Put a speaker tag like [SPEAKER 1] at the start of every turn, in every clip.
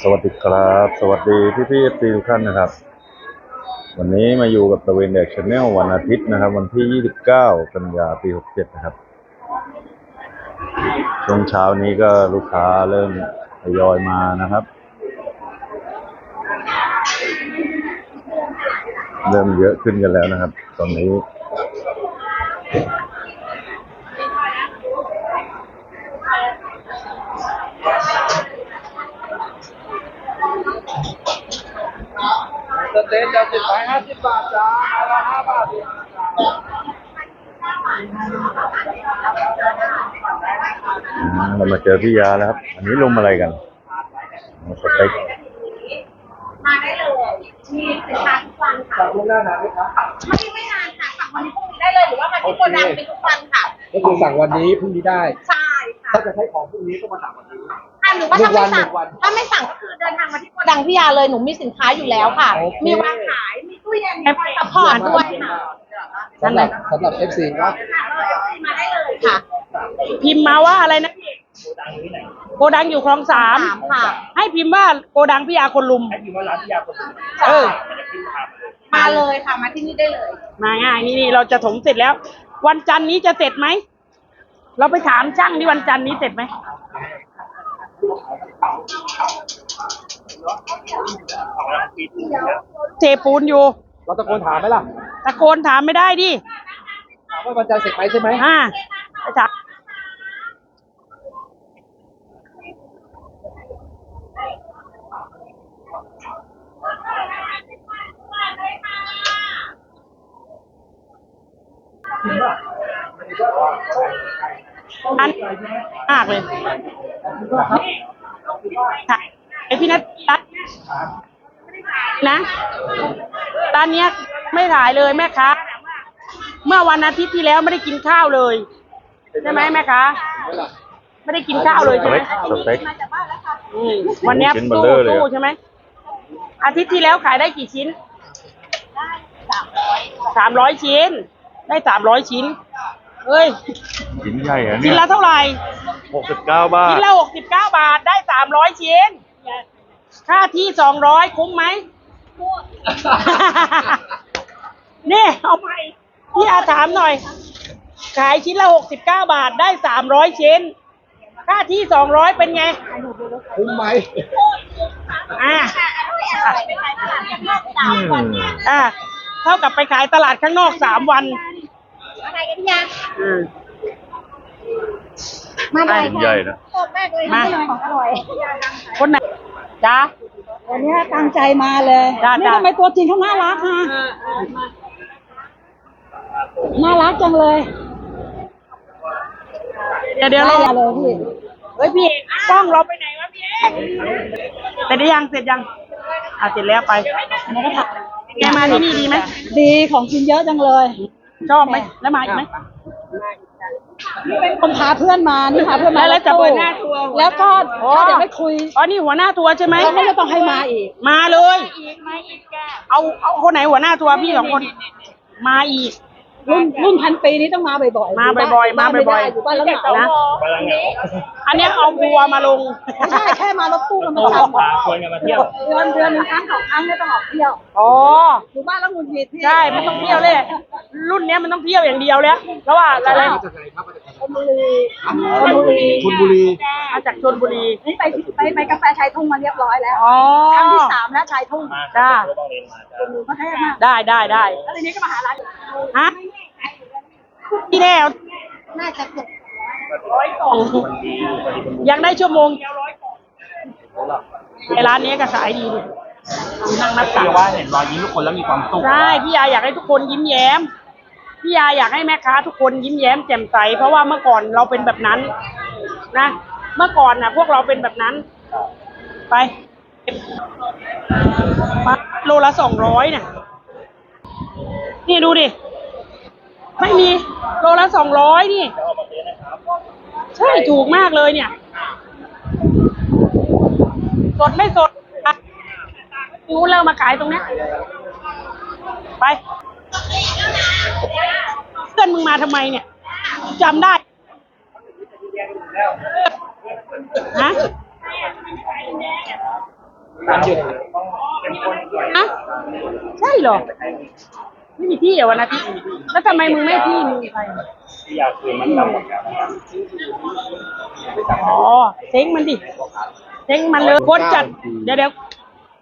[SPEAKER 1] สวัสดีครับ สวัสดีพี่พี่ๆทุกท่านนะครับ วันนี้มาอยู่กับตะเวนแดกชาแนลวันอาทิตย์นะครับ วันที่ 29 กันยาปี 67 นะครับ ช่วงเช้านี้ก็ลูกค้าเริ่มทยอยมานะครับ เริ่มเยอะขึ้นกันแล้วนะครับ ตอนนี้
[SPEAKER 2] สเต็กจะสิบไม้ห้าสิบบาทจ้าไม้ละห้าบาทเอง
[SPEAKER 1] อ่า เรามาเจอพี่ยาแล้วครับ อันนี้ลงอะไรกันสเต็ก
[SPEAKER 3] มาได้เลยมีสินค้าทุกวันค่ะ
[SPEAKER 2] สั่งล่วงหน้านานไหมครับ
[SPEAKER 3] ไม่ไม่นานค่ะสั่งวันนี้พรุ่งนี้ได้เลยหรือว่าวันนี้โกดังเป็นทุกวันค่ะ
[SPEAKER 2] ก็คือสั่งวันนี้พรุ่งนี้ได้
[SPEAKER 3] ใช่ค่ะ
[SPEAKER 2] ถ้าจะใช้ของพรุ่งนี้ก็มาสั่งวันนี้
[SPEAKER 3] ค่ะหรือว่าถ้าไม่สั่ง
[SPEAKER 2] หนึ่งวัน
[SPEAKER 3] ถ้าไม่สั่งก็คือเดินทางมาที่โกดังพี่ยาเลยหนูมีสินค้าอยู่แล้วค่ะ
[SPEAKER 2] โอเค
[SPEAKER 3] มีวางขายมีตู้เย็นมีคอยซัพพอร์ตด้วยค่ะ
[SPEAKER 2] สำหรับสำหรับ FC นะ
[SPEAKER 3] ค่ะเราเอฟซีมาได้เลยค่ะ
[SPEAKER 4] พิมพ์มาว่าอะไรนะพี่ โกดังอยู่คลองสาม
[SPEAKER 3] สามค่ะ
[SPEAKER 4] ให้พิมพ์ว่าโกดังพี่ยาคนลุมเออ
[SPEAKER 3] มาเลยค่ะมาที่นี่ได้เลย
[SPEAKER 4] มาง่ายนี่นี่เราจะถมเสร็จแล้ว วันจันทร์นี้จะเสร็จไหม เราไปถามช่างที่วันจันทร์นี้เสร็จไหมเทปูนอยู่
[SPEAKER 2] เราตะโกนถามไหมล่ะ
[SPEAKER 4] ตะโกนถามไม่ได้ดิ
[SPEAKER 2] ถามว่าวันจันทร์เสร็จไหมใช่ไหม
[SPEAKER 4] อ่าไปถาม อันมากเลยค่ะไอพี่นัทรัตน์นะตอนเนี้ยไม่ถ่ายเลยแม่ค้าเมื่อวันอาทิตย์ที่แล้วไม่ได้กินข้าวเลยใช่ไหมแม่ค้าไม่ได้กินข้าวเลย
[SPEAKER 1] ส
[SPEAKER 4] ใช่ไหม
[SPEAKER 1] เต็กสเต็ก
[SPEAKER 4] อืมวันเนี้ย
[SPEAKER 1] ชิ้นเบล
[SPEAKER 4] สู้
[SPEAKER 1] เลอร์เลยอะ
[SPEAKER 4] สู้ใช่ไหมอาทิตย์ที่แล้วขายได้กี่ชิ้นสามร้อยชิ้น ได้สามร้อยชิ้น เฮ้ย
[SPEAKER 1] ชิ้นใหญ่อะ
[SPEAKER 4] ชิ้
[SPEAKER 1] เนี่
[SPEAKER 4] น
[SPEAKER 1] ย
[SPEAKER 4] ละเท่าไหร่
[SPEAKER 1] 69บาท
[SPEAKER 4] ชิ้นละหกสิบเก้าบาทได้สามร้อยชิ้น ค่าที่สองร้อยคุ้มไหม นี่เอาไปพี่อาถามหน่อย ขายชิ้นละหกสิบเก้าบาทได้สามร้อยชิ้น ค่าที่สองร้อยเป็นไง
[SPEAKER 2] คุ้มไหม
[SPEAKER 4] อ่า
[SPEAKER 1] อืม
[SPEAKER 4] อ่า เท่ากับไปขายตลาดข้างนอกสามวัน
[SPEAKER 3] อะไรกันพี่ยา
[SPEAKER 4] อืม
[SPEAKER 3] มาเลย
[SPEAKER 1] ชิ้นใหญ่นะ
[SPEAKER 3] ชอบมากเลย
[SPEAKER 4] มา
[SPEAKER 3] ของอร่อย
[SPEAKER 4] คนไหนจ้า
[SPEAKER 5] วันนี้ตั้งใจมาเลย
[SPEAKER 4] จ้ะ
[SPEAKER 5] นี่
[SPEAKER 4] จ้ะ
[SPEAKER 5] ทำไมตัวจริงเขาน่ารักฮะน่ารักจังเลย
[SPEAKER 4] เดี๋ยวเดี๋ยว
[SPEAKER 5] ได้
[SPEAKER 4] เรา
[SPEAKER 5] เลยพี่
[SPEAKER 4] เฮ้ยพี่เอกกล้องเราไปไหนวะพี่เอกเสร็จหรือยังเสร็จยังอะเสร็จแล้วไป
[SPEAKER 5] มันก็ถัก
[SPEAKER 4] แกมาที่นี่ดีไหม
[SPEAKER 5] ดีของกินเยอะจังเลย
[SPEAKER 4] ชอบไหมแล้วมาอีกไหม
[SPEAKER 5] นี่เป็นคนพาเพื่อนมานี่พาเพื่อนมา
[SPEAKER 4] แล้วจะเปิดหน้าทัวร์
[SPEAKER 5] แล้วก็
[SPEAKER 4] อ๋อ
[SPEAKER 5] ถ้าเดี๋ยวไม่คุย
[SPEAKER 4] อ๋อนี่หัวหน้าทัวร์ใช่ไหม
[SPEAKER 5] เขาก็จะต้องให้มาอีก
[SPEAKER 4] มาเลยเอาเอาคนไหนหัวหน้าทัวร์พี่สองคน มาอีก
[SPEAKER 5] รุ่นรุ่นพันปีนี้ต้องมาบ่อยๆ
[SPEAKER 4] มาบ่อยๆ
[SPEAKER 5] บ้น
[SPEAKER 4] มาบ่อยๆ
[SPEAKER 5] อยู่บ้านแล้วเหงา
[SPEAKER 4] นะอันเนี้ยเอาทัวร์มาลง
[SPEAKER 5] ใช่แค่มารถตู้กันมาทำ
[SPEAKER 2] ชวนกันมาเที่ยว
[SPEAKER 5] เดือนเดือนหนึ่งครั้งสองครั้งเนี่ยต้องออกเที่ยว
[SPEAKER 4] อ๋อ
[SPEAKER 5] อยู่บ้านแล้วหงุดหงิดพี่
[SPEAKER 4] ใช่ มันต้องเที่ยวเลย รุ่นเนี้ยมันต้องเที่ยวอย่างเดียวแล้วเพราะว่าอะไร
[SPEAKER 2] มาจากไหนครับมาจากไหน
[SPEAKER 5] ชลบุรี
[SPEAKER 2] ชลบุรีชลบุรี
[SPEAKER 4] มาจากชนบุรี
[SPEAKER 5] นี่ไปไปไปกาแฟชายทุ่งมาเรียบร้อยแล้ว
[SPEAKER 4] อ๋อ
[SPEAKER 5] ครั้งที่สามแล้วชายทุ่ง
[SPEAKER 4] จ้า
[SPEAKER 5] ก็แท้มาก
[SPEAKER 4] ได้ได้ได้
[SPEAKER 5] แล้วทีนี้ก็มาหาร้าน
[SPEAKER 4] ฮะ พี่แน่
[SPEAKER 3] น่าจะเกือบ
[SPEAKER 4] ร้อยกล่องยังได้ชั่วโมงเดียวร้อยกล่องไอร้านนี้ก็ขายดีดินั่งนับตังค์
[SPEAKER 2] ว่าเห็นรอยยิ้มทุกคนแล้วมีความสุข
[SPEAKER 4] ใช่พี่ยาอยากให้ทุกคนยิ้มแย้ม พี่ยาอยากให้แม่ค้าทุกคนยิ้มแย้มแจ่มใส เพราะว่าเมื่อก่อนเราเป็นแบบนั้น นะ เมื่อก่อนนะพวกเราเป็นแบบนั้น ไปมาโลละสองร้อยเนี่ยนี่ดูดิ ไม่มีโลละสองร้อยนี่ ใช่ถูกมากเลยเนี่ย สดไม่สดอะนู้นเริ่มมาขายตรงเนี้ยไป เพื่อนมึงมาทำไมเนี่ยจำได้ฮะ
[SPEAKER 2] วันหยุด
[SPEAKER 4] อะใช่เหรอ ไม่มีที่เหรอวันอาทิตย์แล้วทำไมมึงไม่ที่มึงไป
[SPEAKER 2] อยากคืนมันจำหมดแล้ว
[SPEAKER 4] อ๋อเซ้งมันดิเซ้งมันเลยคนจัดเดี๋ยวเดี๋ยว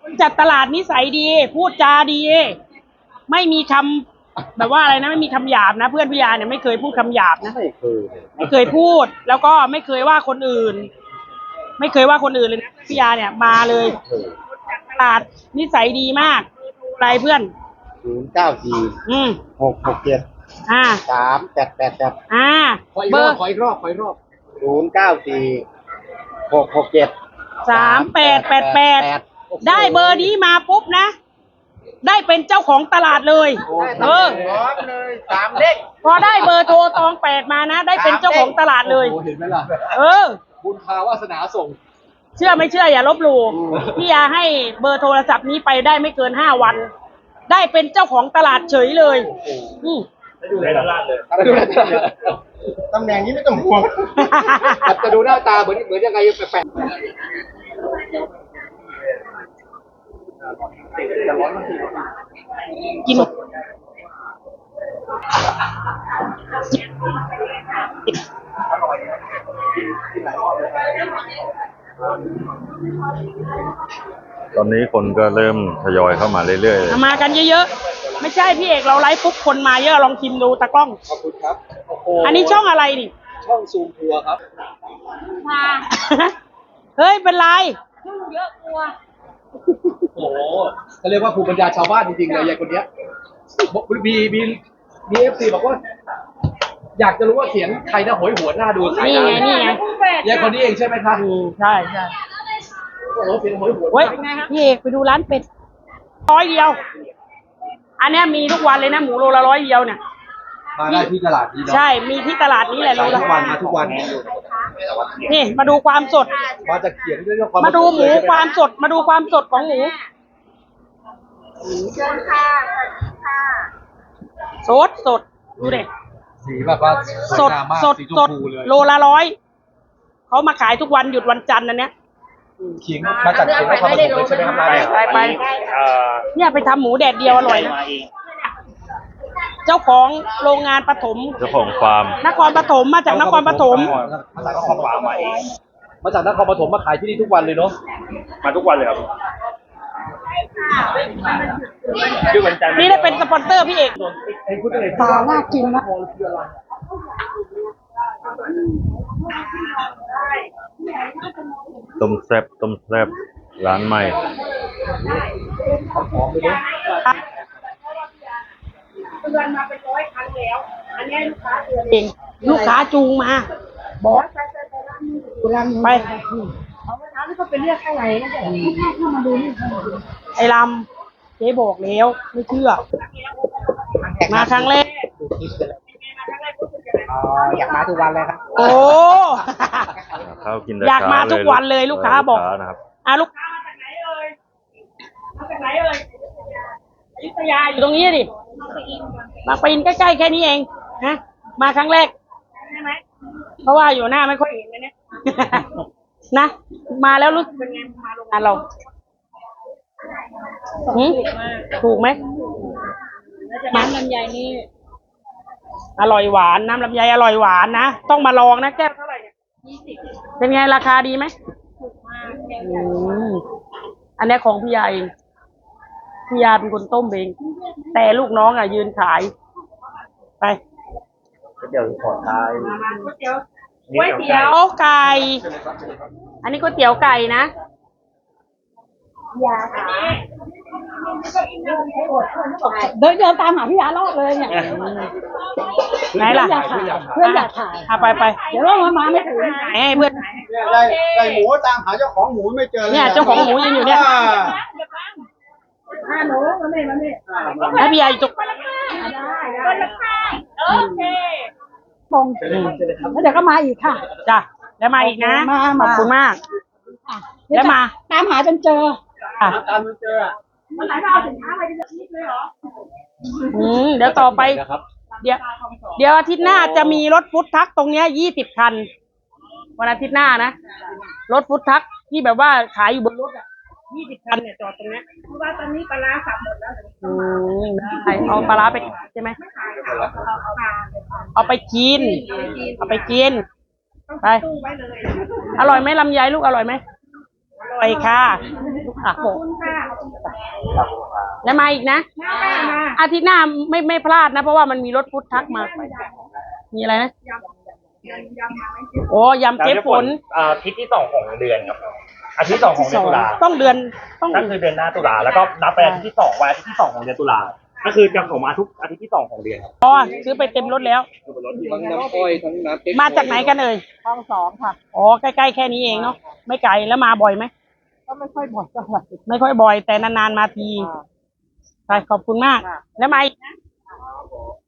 [SPEAKER 4] คนจัดตลาดนิสัยดี พูดจาดี ไม่มีคำแบบว่าอะไรนะไม่มีคำหยาบนะ เพื่อนพิยาเนี่ยไม่เคยพูดคำหยาบนะ
[SPEAKER 2] ไม่เคย
[SPEAKER 4] ไม่เคยพูด แล้วก็ไม่เคยว่าคนอื่น ไม่เคยว่าคนอื่นเลยนะพิยาเนี่ยมาเลยตลาดนิสัยดีมากอะไรเพื่อน
[SPEAKER 2] ศูนย์เก้าสี่
[SPEAKER 4] อืม
[SPEAKER 2] หกหกเจ็ด
[SPEAKER 4] อ่า
[SPEAKER 2] สามแปดแปดแปด
[SPEAKER 4] อ่า
[SPEAKER 2] ขออีก
[SPEAKER 4] เบ
[SPEAKER 2] ร
[SPEAKER 4] อ
[SPEAKER 2] อบ
[SPEAKER 4] ร์
[SPEAKER 2] ขออีกรอบขออีกรอบศูนย์เก้าสี่หกหกเจ็ด
[SPEAKER 4] สามแปดแปดแปดได้เบอร์นี้มาปุ๊บนะ ได้เป็นเจ้าของตลาดเลย เออ
[SPEAKER 2] พร้อมเลยสามเด็ก
[SPEAKER 4] พอได้เบอร์โทรตองแปดมานะ ได้เป็นเจ้าของตลาดเลย
[SPEAKER 2] โอ้โหเห็นไหมล่ะ
[SPEAKER 4] เออ
[SPEAKER 2] บุญพาวาสนาส่ง
[SPEAKER 4] เชื่อไม่เชื่ออย่าลบหลู่พี่ยาให้เบอร์โทรศัพท์นี้ไปได้ไม่เกินห้าวัน ได้เป็นเจ้าของตลาดเฉยเลยอืม
[SPEAKER 2] ดูในตลาดเลยตำแหน่งนี้ไม่ต้องห่วงจะดูหน้าตาเหมือนเหมือนยังไงแปลก
[SPEAKER 4] กิน
[SPEAKER 1] ตอนนี้คนก็เริ่มทยอยเข้ามาเรื่อย
[SPEAKER 4] เอามากันเยอะๆ ไม่ใช่พี่เอกเราไลฟ์ปุ๊บคนมาเยอะลองชิมดูตากล้อง
[SPEAKER 2] ขอบคุณครับโอ้โห
[SPEAKER 4] อันนี้ช่องอะไรนี่
[SPEAKER 2] ช่องซูมทัวร์ครับ
[SPEAKER 4] เฮ้ยเป็นไร
[SPEAKER 2] โอ้โหเขาเรียกว่าภูมิปัญญาชาวบ้านจริงๆเลยยายคนเนี้ยบอกมีมีมีเอฟซีบอกว่า อยากจะรู้ว่าเสียงใครนะโหยหวนหน้าดูใคร
[SPEAKER 4] นี่ไงนี่ไง
[SPEAKER 2] ยายคนนี้เองใช่ไหมคะ
[SPEAKER 4] อืมใช่ใช่
[SPEAKER 2] โอ้โห เสียงโหยหวน
[SPEAKER 4] เว้ยพี่เอกไปดูร้านเป็ดร้อยเดียว อันเนี้ยมีทุกวันเลยนะหมูโลละร้อยเดียวเนี่ย
[SPEAKER 2] มาได้ที่ตลาดนี้เนาะ
[SPEAKER 4] ใช่ มีที่ตลาดนี้แหละโล
[SPEAKER 2] มา
[SPEAKER 4] ละ
[SPEAKER 2] ทุกวันมาทุกวัน
[SPEAKER 4] นี่มาดูความสด
[SPEAKER 2] มาจากเขียนด้วยความ
[SPEAKER 4] มาดูหมูความสด มาดูความสดของหมู
[SPEAKER 3] เชิญค่ะค่ะ
[SPEAKER 4] สดสดดูเด็
[SPEAKER 2] สีแบบว่า
[SPEAKER 4] สด
[SPEAKER 2] วยงามมาก
[SPEAKER 4] สด
[SPEAKER 2] สีชม
[SPEAKER 4] สด
[SPEAKER 2] พูเลย
[SPEAKER 4] โลละร้อยเขามาขายทุกวันหยุดวันจันทร์อันเนี้ย
[SPEAKER 2] เขียงมาจากเขียงนครปฐมเลยใช่ไหมครับร้านเนี่ย
[SPEAKER 4] ไปไปเนี่ยไปทำหมูแดดเดียวอร่อยนะเจ้าของโรงงานปฐม
[SPEAKER 1] ๆเจ้าของฟาร์ม
[SPEAKER 4] นครปฐมมาจากนครปฐม
[SPEAKER 2] มาจากนครปฐมมาเอง มาจากนครปฐมมาขายที่นี่ทุกวันเลยเนาะ
[SPEAKER 6] มาทุกวันเลยครับคือวันจันทร์
[SPEAKER 4] นี่ได้เป็นสปอนเซอร์พี่เอก
[SPEAKER 2] เองพูดได้เลย
[SPEAKER 5] ปลาน่ากินนะ
[SPEAKER 1] ต้มแซบต้มแซบร้านใหม่
[SPEAKER 2] หอมเลยเนาะ
[SPEAKER 3] เตือนมาเป็นร้อยครั้งแล้ว อันนี้ลูกค้าเตือน
[SPEAKER 4] เองลูกค้าจูงมา บอก
[SPEAKER 3] ไปไปไปร้านนี้ดูร้านนี้
[SPEAKER 4] ไป
[SPEAKER 3] เอาเมื่อเช้านี่ก็ไปเรียกข้างในนั่นแหละลูกค้าเข้ามาดูนี่เข้ามาดู
[SPEAKER 4] ไอ้ลำเจ๊บอกแล้วไม่เชื่อ มาครั้งแรก
[SPEAKER 2] อ๋ออยากมาทุกวันเลยครับ
[SPEAKER 4] โอ้
[SPEAKER 1] ข้าวกินแต่
[SPEAKER 4] อยากมา
[SPEAKER 1] เช้
[SPEAKER 4] ทุกวันเลยลูกค้าบอก
[SPEAKER 1] ลูค้นะครับ
[SPEAKER 4] อะลูกค้ามาจากไหนเอ่ยมาจากไหนเอ่ยอยุธยาอยู่ตรงนี้ดิมาปีนใกล้ๆแค่นี้เองฮะมาครั้งแรกใช่ไหมเพราะว่าอยู่หน้าไม่ค่อยเห็นเลยเนี่ยนะมาแล้วรู้สึกเป็นไงมาโรงงานเราหืมถูกไหมน้ำลำไยนี่อร่อยหวานน้ำลำไยอร่อยหวานนะต้องมาลองนะแก้ว เท่าไหร่เนี่ยยี่สิบเป็นไงราคาดีไหมถูกมากอันเนี้ยของพี่ยาเองพี่ยาเป็นคนต้มเอง แต่ลูกน้องอะ ยืนขาย ไป
[SPEAKER 6] เดี๋ยวขอท้าย
[SPEAKER 4] ก๋วยเตี๋ยวก๋วยเตี๋ยวไก่ อันนี้ก๋วยเตี๋ยวไก่นะ
[SPEAKER 3] ยาค่ะ
[SPEAKER 5] เดินเดินตามหาพี่ยารอบเลยเนี่ย
[SPEAKER 4] ไหนล่ะ
[SPEAKER 5] อยากถ่ายเพื่อนอยากถ่าย
[SPEAKER 4] อะไปไป
[SPEAKER 5] เดี๋ยวเรามามาไม่ถึง
[SPEAKER 4] ไหนให้เพื่อน
[SPEAKER 2] ได้ได้หมูตามหาเจ้าของหมูไม่เจอเลย
[SPEAKER 4] เนี่ยเจ้าของหมูยืนอยู่เนี่ย
[SPEAKER 3] อ่าหนูมาเนี่ยมาเนี่ย
[SPEAKER 4] แล้วพี่ยาอยู่ตรง
[SPEAKER 3] ได้ได้โอเค
[SPEAKER 5] ตรงแล้วเดี๋ยวก็มาอีกค่ะ
[SPEAKER 4] จ้ะแล้วมาอีกนะ
[SPEAKER 5] มา
[SPEAKER 4] ข
[SPEAKER 5] มา
[SPEAKER 4] อบคุณมาก
[SPEAKER 5] อะ
[SPEAKER 4] แล้วมา
[SPEAKER 5] ตามหาจนเจอ
[SPEAKER 4] อะ
[SPEAKER 2] ตามเจอ
[SPEAKER 3] มันไหนมาเอาสินค้าไปจะนิดเลยเหรอ
[SPEAKER 4] อืมเดี๋ยวต่อไป
[SPEAKER 2] นะครับ
[SPEAKER 4] เดี๋ยว เดี๋ยวอาทิตย์หน้าจะมีรถฟุตทักตรงเนี้ยยี่สิบคัน วันอาทิตย์หน้านะ รถฟุตทักที่แบบว่าขายอยู่บนรถอะยี่สิบคันเนี่ยจอดตรงเนี้ย
[SPEAKER 3] เพราะว่าตอนนี้ปลาร้าสับหมดแล้วเหลือ
[SPEAKER 4] อืมได้เอาปลาร้าไปขายใช่ไหม
[SPEAKER 3] เอาเอาเอา
[SPEAKER 4] เอาไปกิน เอาไปกินไป
[SPEAKER 3] ตู้ไว้เลย
[SPEAKER 4] อร่อยไหมลำไยลูกอร่อยไหมอ ร่อยค่ะลูกค้าบอก
[SPEAKER 3] คุณค่ะ
[SPEAKER 4] แล้วมาอีกนะ
[SPEAKER 3] มามา
[SPEAKER 4] อาทิตย์หน้าไม่ไม่พลาดนะ เพราะว่ามันมีรถพุทธทักมา มีอะไรนะ
[SPEAKER 3] ยำยำมาไหม
[SPEAKER 4] โอ้ยำเจ๊ฝน
[SPEAKER 6] อาทิตย์ที่สองของเดือนครับอาทิตย์ที่สองของเดือนตุลา
[SPEAKER 4] ต้องเดือนต้อง
[SPEAKER 6] นั่นคือเดือนหน้าตุลาแล้วก็นับไปอาทิตย์ที่สองวันอาทิตย์ที่สองของเดือนตุลาก็คือจะส่งมาทุกอาทิตย์ที่สองของเดือนครับ
[SPEAKER 4] อ๋อซื้อไปเต็มรถแล้ว
[SPEAKER 2] ทั้งน้ำอ้อยทั้งน้ำเก๊ก
[SPEAKER 4] มาจากไหนกันเอ่ย
[SPEAKER 5] ห้องสองค่ะ
[SPEAKER 4] อ๋อ ใกล้ๆแค่นี้เองเนาะ ไม่ไกล แล้วมาบ่อยไหม
[SPEAKER 5] ก็ไม่ค่อยบ่อยเท่าไหร่
[SPEAKER 4] ไม่ค่อยบ่อยแต่นานๆมาทีไปขอบคุณมาก แล้วมาอีกนะ